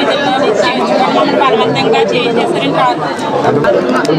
ఏంటి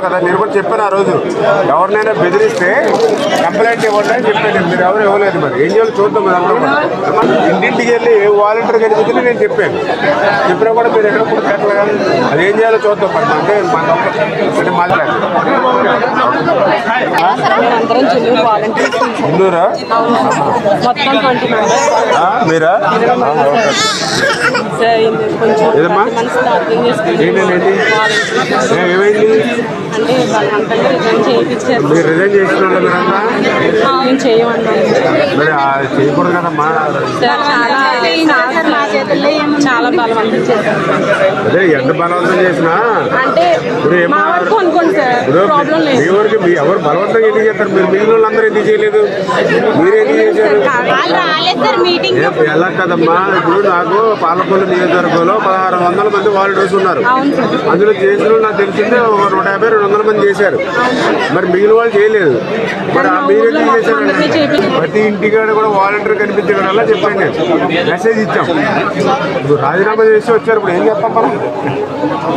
కదా నేను కూడా చెప్పాను ఆ రోజు. ఎవరినైనా బెదిరిస్తే కంప్లైంట్ ఇవ్వండి అని చెప్పాను మీరు ఎవరు ఇవ్వలేదు మరి. ఏం చేయాలి చూద్దాం మరి అందరం. ఇంటింటికి వెళ్ళి ఏ వాలంటీర్ కనిపించింది నేను చెప్పాను. చెప్పినా కూడా మీరు ఎక్కడ కూడా పెట్టలేదు కదా అది ఏం చేయాలో చూద్దాం మరి. అంటే మన అంటే మాట్లాడాలి ఆ, మీరా? ఏదమ్మా? ఏంటండి? ఏమైంది? అంటే రిజైన్ చేయించారు. మీరు రిజైన్ చేసిన వాళ్ళు మీరంతా మేము చేయమన్నాం మరి ఆ చేయకూడదు కదమ్మా సార్ చాలా చాలా బలవంతం చేశారు. అదే ఎంత బలవంతం చేసినా అంటే ఇప్పుడు ఏమో- మా వరకు అనుకోండి సార్ ఇప్పుడు ప్రాబ్లం మీ లేదు. వరకు మీ ఎవరు బలవంతంగా ఎందుకు చేస్తారు? మీరు మిగిలిన వాళ్ళందరూ ఎందుకు చేయలేదు? మీరు ఎందుకు చేశారు? ఎలా కదమ్మా? ఇప్పుడు నాకు పాలకొల్లు నియోజకవర్గంలో పదహారు వందల మంది వాలంటీర్స్ ఉన్నారు. అందులో చేసిన నాకు తెలిసిందే ఒక నూట యాభై రెండు వందల మంది చేశారు. మరి మిగిలిన వాళ్ళు చేయలేదు. మరి ఆ మీరు ఎందుకు చేశారు. ప్రతి ఇంటికాడ కూడా వాలంటీర్ కనిపించడం వల్ల చెప్పండి మెసేజ్ ఇచ్చాం. ఇప్పుడు రాజీనామా చేసి వచ్చారు ఇప్పుడు ఏం చెప్పాం మనం?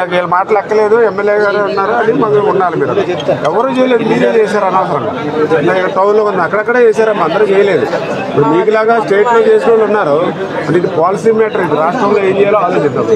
నాకు వీళ్ళు మాటలు ఎక్కలేదు ఎమ్మెల్యే గారు ఉన్నారు అని మాకు ఉండాలి మీరు. ఎవరు చేయలేదు మీరే చేశారు అనవసరంగా. ఇక్కడ టౌన్లో ఉంది అక్కడక్కడే చేశారమ్మా అందరూ చేయలేదు. ఇప్పుడు మీకులాగా స్టేట్లో చేసిన వాళ్ళు ఉన్నారు అంటే ఇది పాలసీ మ్యాటర్ ఇది రాష్ట్రంలో ఏం చేయాలో ఆలోచిద్దాం.